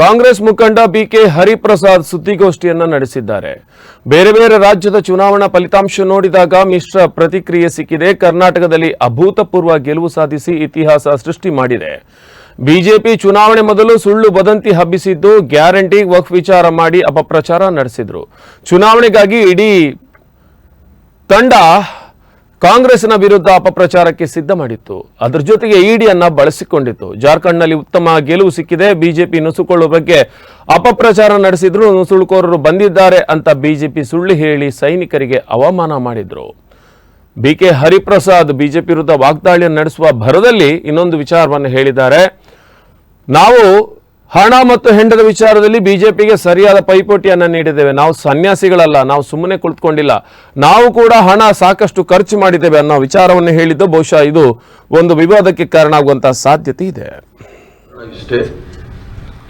ಕಾಂಗ್ರೆಸ್ ಮುಖಂಡ ಬಿಕೆ ಹರಿಪ್ರಸಾದ್ ಸುದ್ದಿಗೋಷ್ಠಿಯನ್ನ ನಡೆಸಿದ್ದಾರೆ. ಬೇರೆ ಬೇರೆ ರಾಜ್ಯದ ಚುನಾವಣಾ ಫಲಿತಾಂಶ ನೋಡಿದಾಗ ಮಿಶ್ರ ಪ್ರತಿಕ್ರಿಯೆ ಸಿಕ್ಕಿದೆ. ಕರ್ನಾಟಕದಲ್ಲಿ ಅಭೂತಪೂರ್ವ ಗೆಲುವು ಸಾಧಿಸಿ ಇತಿಹಾಸ ಸೃಷ್ಟಿ ಮಾಡಿದೆ. ಬಿಜೆಪಿ ಚುನಾವಣೆ ಮೊದಲು ಸುಳ್ಳು ವದಂತಿ ಹಬ್ಬಿಸಿದ್ದು ಗ್ಯಾರಂಟಿ ವಕ್ ವಿಚಾರ ಮಾಡಿ ಅಪಪ್ರಚಾರ ನಡೆಸಿದ್ರು. ಚುನಾವಣೆಗಾಗಿ ಇಡೀ ತಂಡ ಕಾಂಗ್ರೆಸ್ನ ವಿರುದ್ಧ ಅಪಪ್ರಚಾರಕ್ಕೆ ಸಿದ್ಧ ಮಾಡಿತ್ತು. ಅದರ ಜೊತೆಗೆ ಇಡಿಯನ್ನ ಬಳಸಿಕೊಂಡಿತ್ತು. ಜಾರ್ಖಂಡ್ನಲ್ಲಿ ಉತ್ತಮ ಗೆಲುವು ಸಿಕ್ಕಿದೆ. ಬಿಜೆಪಿ ನುಸುಕೊಳ್ಳುವ ಬಗ್ಗೆ ಅಪಪ್ರಚಾರ ನಡೆಸಿದ್ರು, ನುಸುಳುಕೋರರು ಬಂದಿದ್ದಾರೆ ಅಂತ ಬಿಜೆಪಿ ಸುಳ್ಳು ಹೇಳಿ ಸೈನಿಕರಿಗೆ ಅವಮಾನ ಮಾಡಿದ್ರು. ಬಿಕೆ ಹರಿಪ್ರಸಾದ್ ಬಿಜೆಪಿ ವಿರುದ್ಧ ವಾಗ್ದಾಳಿಯನ್ನು ನಡೆಸುವ ಭರದಲ್ಲಿ ಇನ್ನೊಂದು ವಿಚಾರವನ್ನು ಹೇಳಿದ್ದಾರೆ. ನಾವು ಹಣ ಮತ್ತು ಹೆಂಡದ ವಿಚಾರದಲ್ಲಿ ಬಿಜೆಪಿಗೆ ಸರಿಯಾದ ಪೈಪೋಟಿಯನ್ನು ನೀಡಿದ್ದೇವೆ. ನಾವು ಸನ್ಯಾಸಿಗಳಲ್ಲ, ನಾವು ಸುಮ್ಮನೆ ಕುಳಿತುಕೊಂಡಿಲ್ಲ. ನಾವು ಕೂಡ ಹಣ ಸಾಕಷ್ಟು ಖರ್ಚು ಮಾಡಿದ್ದೇವೆ ಅನ್ನೋ ವಿಚಾರವನ್ನು ಹೇಳಿದ್ದು, ಬಹುಶಃ ಇದು ಒಂದು ವಿವಾದಕ್ಕೆ ಕಾರಣ ಆಗುವಂತಹ ಸಾಧ್ಯತೆ ಇದೆ. ಇಷ್ಟೇ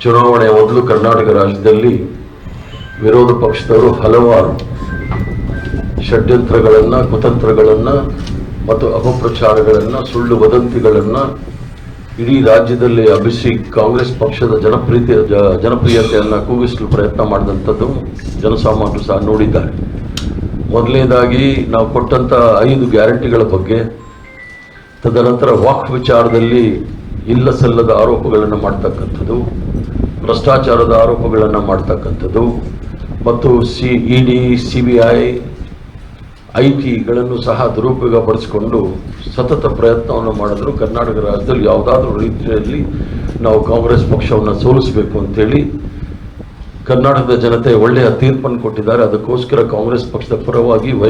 ಚುನಾವಣೆ ಮೊದಲು ಕರ್ನಾಟಕ ರಾಜ್ಯದಲ್ಲಿ ವಿರೋಧ ಪಕ್ಷದವರು ಹಲವಾರು ಷಡ್ಯಂತ್ರಗಳನ್ನು, ಕುತಂತ್ರಗಳನ್ನು ಮತ್ತು ಅಪಪ್ರಚಾರಗಳನ್ನು, ಸುಳ್ಳು ವದಂತಿಗಳನ್ನು ಇಡೀ ರಾಜ್ಯದಲ್ಲಿ ಅಭಿಷೇಕ್ ಕಾಂಗ್ರೆಸ್ ಪಕ್ಷದ ಜನಪ್ರಿಯತೆ ಜನಪ್ರಿಯತೆಯನ್ನು ಕೂಗಿಸಲು ಪ್ರಯತ್ನ ಮಾಡಿದಂಥದ್ದು ಜನಸಾಮಾನ್ಯರು ಸಹ ನೋಡಿದ್ದಾರೆ. ಮೊದಲನೇದಾಗಿ ನಾವು ಕೊಟ್ಟಂಥ ಐದು ಗ್ಯಾರಂಟಿಗಳ ಬಗ್ಗೆ, ತದನಂತರ ವಾಕ್ ವಿಚಾರದಲ್ಲಿ ಇಲ್ಲ ಸಲ್ಲದ ಆರೋಪಗಳನ್ನು ಮಾಡ್ತಕ್ಕಂಥದ್ದು, ಭ್ರಷ್ಟಾಚಾರದ ಆರೋಪಗಳನ್ನು ಮಾಡ್ತಕ್ಕಂಥದ್ದು, ಮತ್ತು C, E D, C B I I ಟಿಗಳನ್ನು ಸಹ ದುರುಪಯೋಗ ಪಡಿಸಿಕೊಂಡು ಸತತ ಪ್ರಯತ್ನವನ್ನು ಮಾಡಿದ್ರು. ಕರ್ನಾಟಕ ರಾಜ್ಯದಲ್ಲಿ ಯಾವುದಾದ್ರೂ ರೀತಿಯಲ್ಲಿ ನಾವು ಕಾಂಗ್ರೆಸ್ ಪಕ್ಷವನ್ನು ಸೋಲಿಸಬೇಕು ಅಂತೇಳಿ ಕರ್ನಾಟಕದ ಜನತೆ ಒಳ್ಳೆಯ ತೀರ್ಪನ್ನು ಕೊಟ್ಟಿದ್ದಾರೆ. ಅದಕ್ಕೋಸ್ಕರ ಕಾಂಗ್ರೆಸ್ ಪಕ್ಷದ ಪರವಾಗಿ